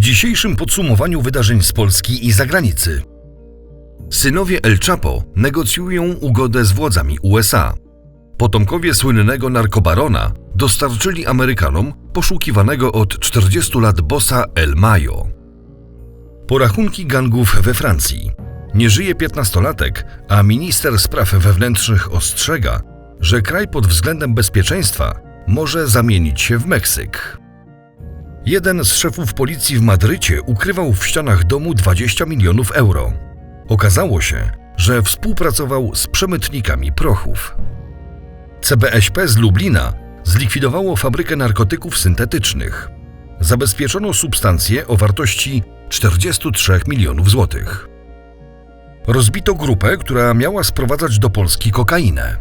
W dzisiejszym podsumowaniu wydarzeń z Polski i zagranicy. Synowie El Chapo negocjują ugodę z władzami USA. Potomkowie słynnego narkobarona dostarczyli Amerykanom poszukiwanego od 40 lat bossa El Mayo. Porachunki gangów we Francji. Nie żyje piętnastolatek, a minister spraw wewnętrznych ostrzega, że kraj pod względem bezpieczeństwa może zamienić się w Meksyk. Jeden z szefów policji w Madrycie ukrywał w ścianach domu 20 milionów euro. Okazało się, że współpracował z przemytnikami prochów. CBŚP z Lublina zlikwidowało fabrykę narkotyków syntetycznych. Zabezpieczono substancje o wartości 43 milionów złotych. Rozbito grupę, która miała sprowadzać do Polski kokainę.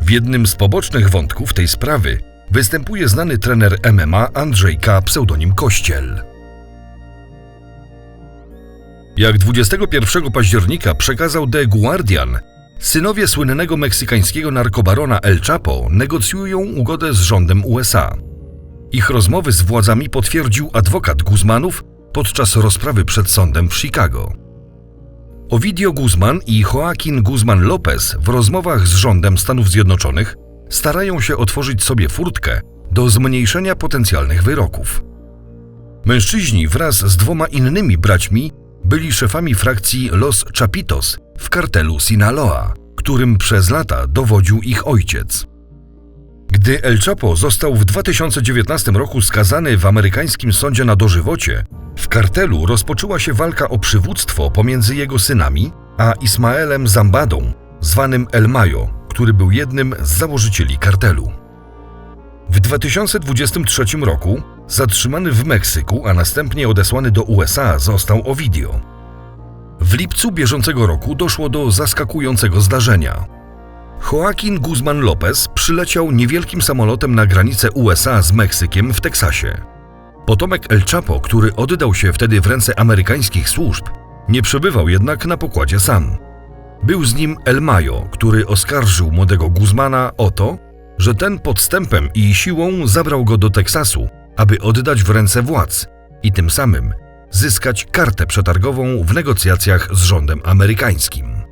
W jednym z pobocznych wątków tej sprawy występuje znany trener MMA Andrzej K. pseudonim Kościel. Jak 21 października przekazał The Guardian, synowie słynnego meksykańskiego narkobarona El Chapo negocjują ugodę z rządem USA. Ich rozmowy z władzami potwierdził adwokat Guzmanów podczas rozprawy przed sądem w Chicago. Ovidio Guzman i Joaquin Guzman Lopez w rozmowach z rządem Stanów Zjednoczonych starają się otworzyć sobie furtkę do zmniejszenia potencjalnych wyroków. Mężczyźni wraz z dwoma innymi braćmi byli szefami frakcji Los Chapitos w kartelu Sinaloa, którym przez lata dowodził ich ojciec. Gdy El Chapo został w 2019 roku skazany w amerykańskim sądzie na dożywocie, w kartelu rozpoczęła się walka o przywództwo pomiędzy jego synami a Ismaelem Zambadą, zwanym El Mayo, który był jednym z założycieli kartelu. W 2023 roku zatrzymany w Meksyku, a następnie odesłany do USA został Ovidio. W lipcu bieżącego roku doszło do zaskakującego zdarzenia. Joaquin Guzman Lopez przyleciał niewielkim samolotem na granicę USA z Meksykiem w Teksasie. Potomek El Chapo, który oddał się wtedy w ręce amerykańskich służb, nie przebywał jednak na pokładzie sam. Był z nim El Mayo, który oskarżył młodego Guzmana o to, że ten podstępem i siłą zabrał go do Teksasu, aby oddać w ręce władz i tym samym zyskać kartę przetargową w negocjacjach z rządem amerykańskim.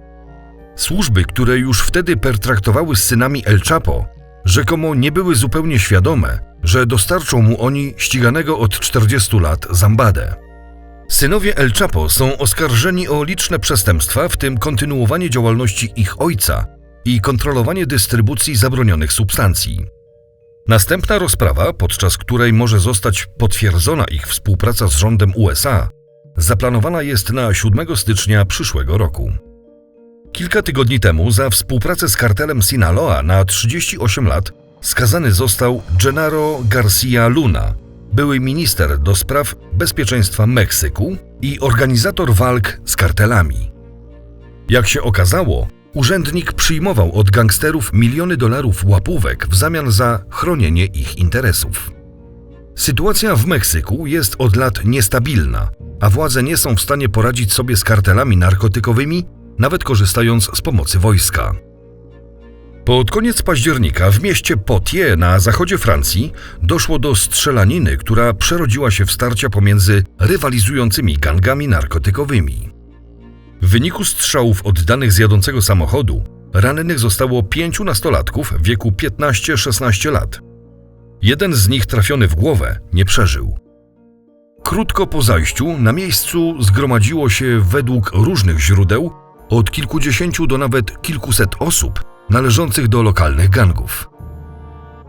Służby, które już wtedy pertraktowały z synami El Chapo, rzekomo nie były zupełnie świadome, że dostarczą mu oni ściganego od 40 lat Zambadę. Synowie El Chapo są oskarżeni o liczne przestępstwa, w tym kontynuowanie działalności ich ojca i kontrolowanie dystrybucji zabronionych substancji. Następna rozprawa, podczas której może zostać potwierdzona ich współpraca z rządem USA, zaplanowana jest na 7 stycznia przyszłego roku. Kilka tygodni temu za współpracę z kartelem Sinaloa na 38 lat skazany został Gennaro Garcia Luna, były minister do spraw bezpieczeństwa Meksyku i organizator walk z kartelami. Jak się okazało, urzędnik przyjmował od gangsterów miliony dolarów łapówek w zamian za chronienie ich interesów. Sytuacja w Meksyku jest od lat niestabilna, a władze nie są w stanie poradzić sobie z kartelami narkotykowymi, nawet korzystając z pomocy wojska. Pod koniec października w mieście Poitiers na zachodzie Francji doszło do strzelaniny, która przerodziła się w starcia pomiędzy rywalizującymi gangami narkotykowymi. W wyniku strzałów oddanych z jadącego samochodu rannych zostało pięciu nastolatków w wieku 15-16 lat. Jeden z nich trafiony w głowę nie przeżył. Krótko po zajściu na miejscu zgromadziło się według różnych źródeł od kilkudziesięciu do nawet kilkuset osób należących do lokalnych gangów.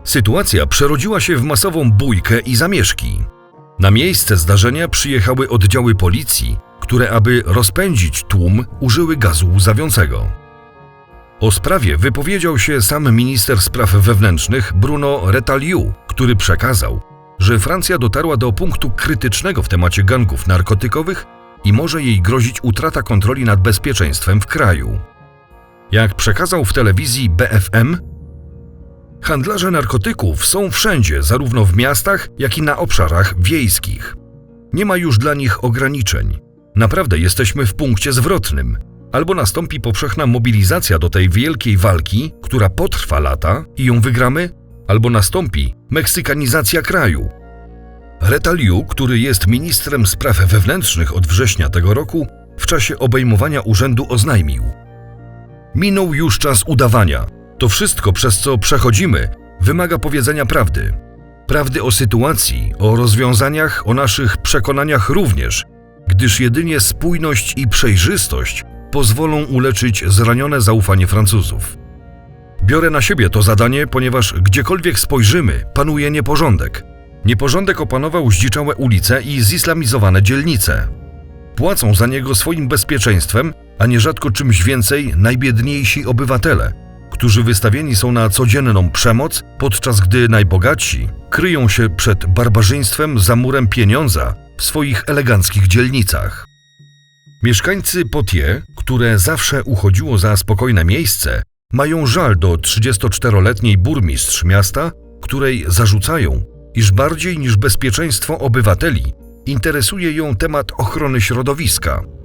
Sytuacja przerodziła się w masową bójkę i zamieszki. Na miejsce zdarzenia przyjechały oddziały policji, które aby rozpędzić tłum użyły gazu łzawiącego. O sprawie wypowiedział się sam minister spraw wewnętrznych Bruno Retaliu, który przekazał, że Francja dotarła do punktu krytycznego w temacie gangów narkotykowych i może jej grozić utrata kontroli nad bezpieczeństwem w kraju. Jak przekazał w telewizji BFM, handlarze narkotyków są wszędzie, zarówno w miastach, jak i na obszarach wiejskich. Nie ma już dla nich ograniczeń. Naprawdę jesteśmy w punkcie zwrotnym. Albo nastąpi powszechna mobilizacja do tej wielkiej walki, która potrwa lata i ją wygramy, albo nastąpi meksykanizacja kraju. Retaliu, który jest ministrem spraw wewnętrznych od września tego roku, w czasie obejmowania urzędu oznajmił: Minął już czas udawania. To wszystko, przez co przechodzimy, wymaga powiedzenia prawdy. Prawdy o sytuacji, o rozwiązaniach, o naszych przekonaniach również, gdyż jedynie spójność i przejrzystość pozwolą uleczyć zranione zaufanie Francuzów. Biorę na siebie to zadanie, ponieważ gdziekolwiek spojrzymy, panuje nieporządek. Nieporządek opanował zdziczałe ulice i zislamizowane dzielnice. Płacą za niego swoim bezpieczeństwem, a nierzadko czymś więcej najbiedniejsi obywatele, którzy wystawieni są na codzienną przemoc, podczas gdy najbogatsi kryją się przed barbarzyństwem za murem pieniądza w swoich eleganckich dzielnicach. Mieszkańcy Potier, które zawsze uchodziło za spokojne miejsce, mają żal do 34-letniej burmistrz miasta, której zarzucają, iż bardziej niż bezpieczeństwo obywateli interesuje ją temat ochrony środowiska.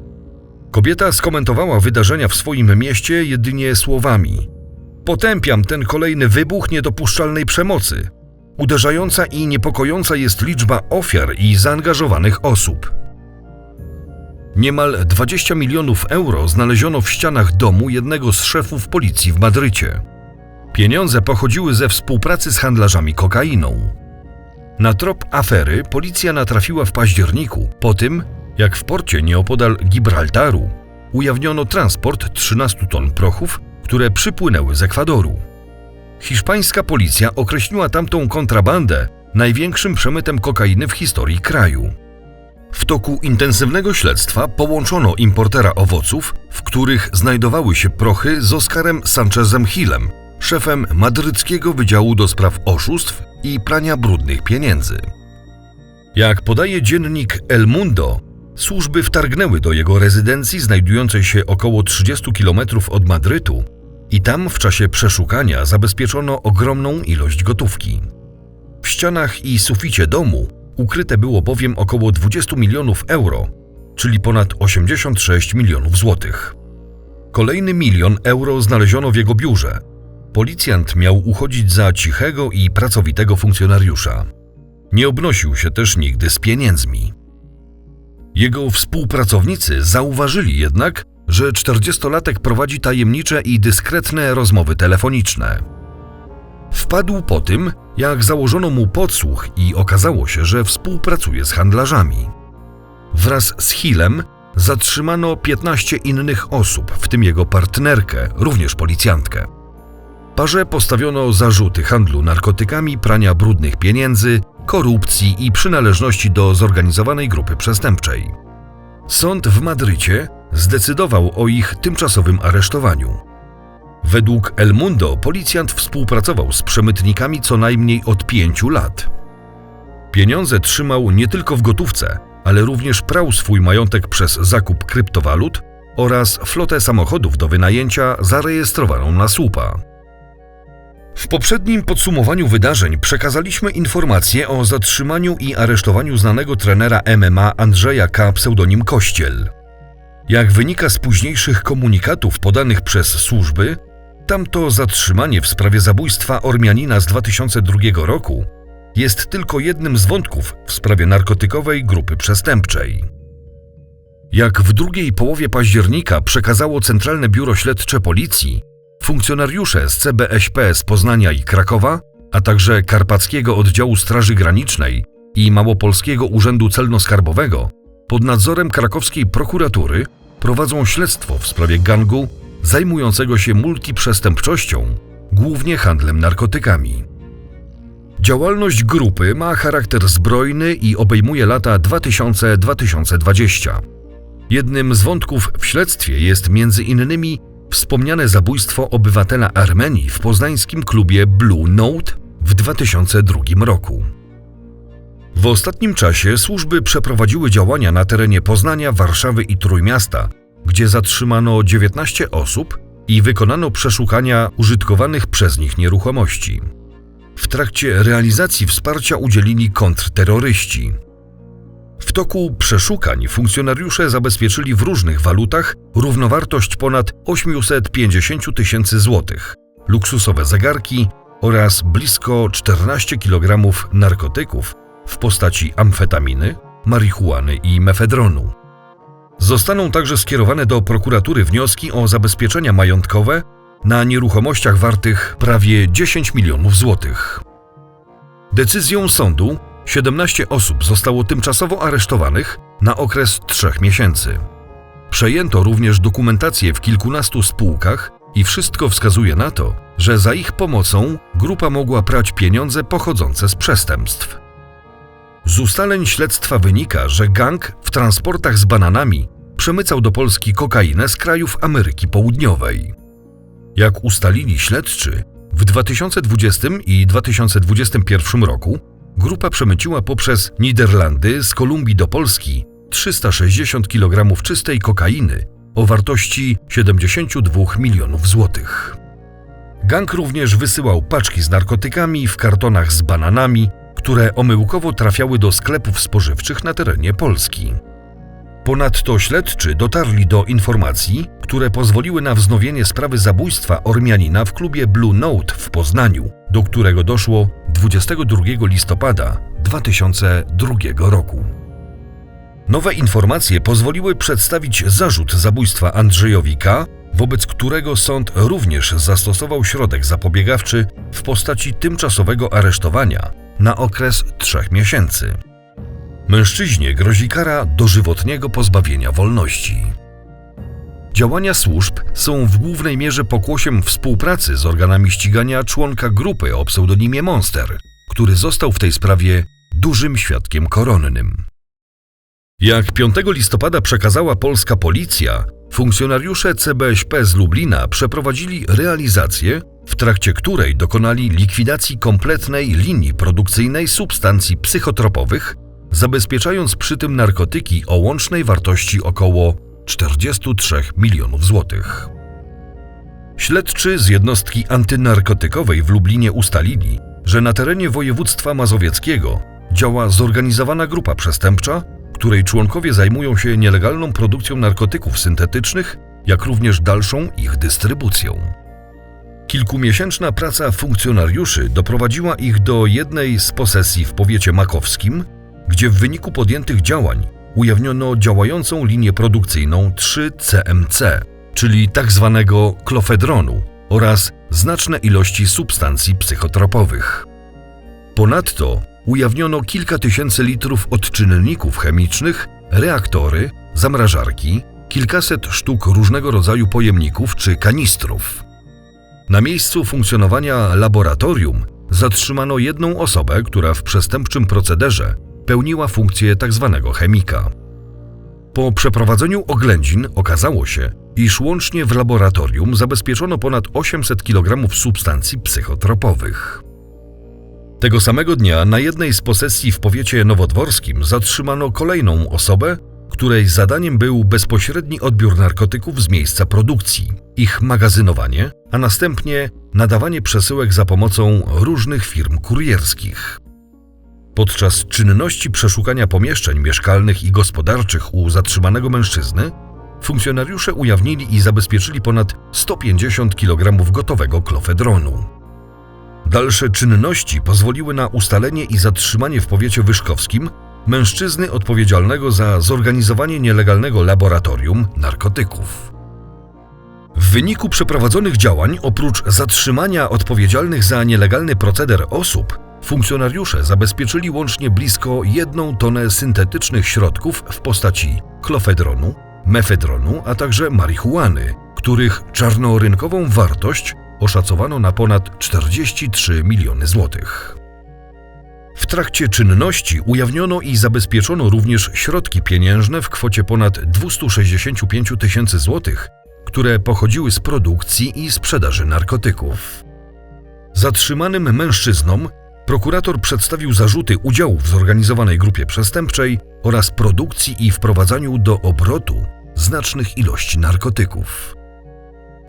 Kobieta skomentowała wydarzenia w swoim mieście jedynie słowami: Potępiam ten kolejny wybuch niedopuszczalnej przemocy. Uderzająca i niepokojąca jest liczba ofiar i zaangażowanych osób. Niemal 20 milionów euro znaleziono w ścianach domu jednego z szefów policji w Madrycie. Pieniądze pochodziły ze współpracy z handlarzami kokainą. Na trop afery policja natrafiła w październiku, po tym jak w porcie nieopodal Gibraltaru ujawniono transport 13 ton prochów, które przypłynęły z Ekwadoru. Hiszpańska policja określiła tamtą kontrabandę największym przemytem kokainy w historii kraju. W toku intensywnego śledztwa połączono importera owoców, w których znajdowały się prochy z Oskarem Sanchezem Hillem, szefem madryckiego Wydziału do Spraw Oszustw i Prania Brudnych Pieniędzy. Jak podaje dziennik El Mundo, służby wtargnęły do jego rezydencji znajdującej się około 30 km od Madrytu i tam w czasie przeszukania zabezpieczono ogromną ilość gotówki. W ścianach i suficie domu ukryte było bowiem około 20 milionów euro, czyli ponad 86 milionów złotych. Kolejny milion euro znaleziono w jego biurze. Policjant miał uchodzić za cichego i pracowitego funkcjonariusza. Nie obnosił się też nigdy z pieniędzmi. Jego współpracownicy zauważyli jednak, że 40-latek prowadzi tajemnicze i dyskretne rozmowy telefoniczne. Wpadł po tym, jak założono mu podsłuch i okazało się, że współpracuje z handlarzami. Wraz z Hillem zatrzymano 15 innych osób, w tym jego partnerkę, również policjantkę. Parze postawiono zarzuty handlu narkotykami, prania brudnych pieniędzy, korupcji i przynależności do zorganizowanej grupy przestępczej. Sąd w Madrycie zdecydował o ich tymczasowym aresztowaniu. Według El Mundo policjant współpracował z przemytnikami co najmniej od pięciu lat. Pieniądze trzymał nie tylko w gotówce, ale również prał swój majątek przez zakup kryptowalut oraz flotę samochodów do wynajęcia zarejestrowaną na słupa. W poprzednim podsumowaniu wydarzeń przekazaliśmy informacje o zatrzymaniu i aresztowaniu znanego trenera MMA Andrzeja K. pseudonim Kościel. Jak wynika z późniejszych komunikatów podanych przez służby, tamto zatrzymanie w sprawie zabójstwa Ormianina z 2002 roku jest tylko jednym z wątków w sprawie narkotykowej grupy przestępczej. Jak w drugiej połowie października przekazało Centralne Biuro Śledcze Policji, funkcjonariusze z CBŚP z Poznania i Krakowa, a także Karpackiego Oddziału Straży Granicznej i Małopolskiego Urzędu Celno-Skarbowego pod nadzorem krakowskiej prokuratury prowadzą śledztwo w sprawie gangu zajmującego się multiprzestępczością, głównie handlem narkotykami. Działalność grupy ma charakter zbrojny i obejmuje lata 2000-2020. Jednym z wątków w śledztwie jest między innymi wspomniane zabójstwo obywatela Armenii w poznańskim klubie Blue Note w 2002 roku. W ostatnim czasie służby przeprowadziły działania na terenie Poznania, Warszawy i Trójmiasta, gdzie zatrzymano 19 osób i wykonano przeszukania użytkowanych przez nich nieruchomości. W trakcie realizacji wsparcia udzielili kontrterroryści. W toku przeszukań funkcjonariusze zabezpieczyli w różnych walutach równowartość ponad 850 tysięcy złotych, luksusowe zegarki oraz blisko 14 kg narkotyków w postaci amfetaminy, marihuany i mefedronu. Zostaną także skierowane do prokuratury wnioski o zabezpieczenia majątkowe na nieruchomościach wartych prawie 10 milionów złotych. Decyzją sądu 17 osób zostało tymczasowo aresztowanych na okres trzech miesięcy. Przejęto również dokumentację w kilkunastu spółkach i wszystko wskazuje na to, że za ich pomocą grupa mogła prać pieniądze pochodzące z przestępstw. Z ustaleń śledztwa wynika, że gang w transportach z bananami przemycał do Polski kokainę z krajów Ameryki Południowej. Jak ustalili śledczy, w 2020 i 2021 roku grupa przemyciła poprzez Niderlandy z Kolumbii do Polski 360 kg czystej kokainy o wartości 72 milionów złotych. Gang również wysyłał paczki z narkotykami w kartonach z bananami, które omyłkowo trafiały do sklepów spożywczych na terenie Polski. Ponadto śledczy dotarli do informacji, które pozwoliły na wznowienie sprawy zabójstwa Ormianina w klubie Blue Note w Poznaniu, do którego doszło 22 listopada 2002 roku. Nowe informacje pozwoliły przedstawić zarzut zabójstwa Andrzejowi K., wobec którego sąd również zastosował środek zapobiegawczy w postaci tymczasowego aresztowania na okres trzech miesięcy. Mężczyźnie grozi kara dożywotniego pozbawienia wolności. Działania służb są w głównej mierze pokłosiem współpracy z organami ścigania członka grupy o pseudonimie Monster, który został w tej sprawie dużym świadkiem koronnym. Jak 5 listopada przekazała polska policja, funkcjonariusze CBŚP z Lublina przeprowadzili realizację, w trakcie której dokonali likwidacji kompletnej linii produkcyjnej substancji psychotropowych, zabezpieczając przy tym narkotyki o łącznej wartości około 43 milionów złotych. Śledczy z jednostki antynarkotykowej w Lublinie ustalili, że na terenie województwa mazowieckiego działa zorganizowana grupa przestępcza, której członkowie zajmują się nielegalną produkcją narkotyków syntetycznych, jak również dalszą ich dystrybucją. Kilkumiesięczna praca funkcjonariuszy doprowadziła ich do jednej z posesji w powiecie makowskim, gdzie w wyniku podjętych działań ujawniono działającą linię produkcyjną 3-CMC, czyli tzw. Tak klofedronu oraz znaczne ilości substancji psychotropowych. Ponadto ujawniono kilka tysięcy litrów odczynników chemicznych, reaktory, zamrażarki, kilkaset sztuk różnego rodzaju pojemników czy kanistrów. Na miejscu funkcjonowania laboratorium zatrzymano jedną osobę, która w przestępczym procederze pełniła funkcję tzw. Tak chemika. Po przeprowadzeniu oględzin okazało się, iż łącznie w laboratorium zabezpieczono ponad 800 kg substancji psychotropowych. Tego samego dnia na jednej z posesji w powiecie nowodworskim zatrzymano kolejną osobę, której zadaniem był bezpośredni odbiór narkotyków z miejsca produkcji, ich magazynowanie, a następnie nadawanie przesyłek za pomocą różnych firm kurierskich. Podczas czynności przeszukania pomieszczeń mieszkalnych i gospodarczych u zatrzymanego mężczyzny, funkcjonariusze ujawnili i zabezpieczyli ponad 150 kg gotowego klofedronu. Dalsze czynności pozwoliły na ustalenie i zatrzymanie w powiecie wyszkowskim mężczyzny odpowiedzialnego za zorganizowanie nielegalnego laboratorium narkotyków. W wyniku przeprowadzonych działań, oprócz zatrzymania odpowiedzialnych za nielegalny proceder osób, funkcjonariusze zabezpieczyli łącznie blisko jedną tonę syntetycznych środków w postaci klofedronu, mefedronu, a także marihuany, których czarnorynkową wartość oszacowano na ponad 43 miliony złotych. W trakcie czynności ujawniono i zabezpieczono również środki pieniężne w kwocie ponad 265 tysięcy złotych, które pochodziły z produkcji i sprzedaży narkotyków. Zatrzymanym mężczyznom prokurator przedstawił zarzuty udziału w zorganizowanej grupie przestępczej oraz produkcji i wprowadzaniu do obrotu znacznych ilości narkotyków.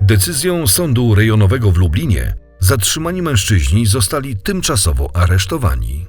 Decyzją sądu rejonowego w Lublinie zatrzymani mężczyźni zostali tymczasowo aresztowani.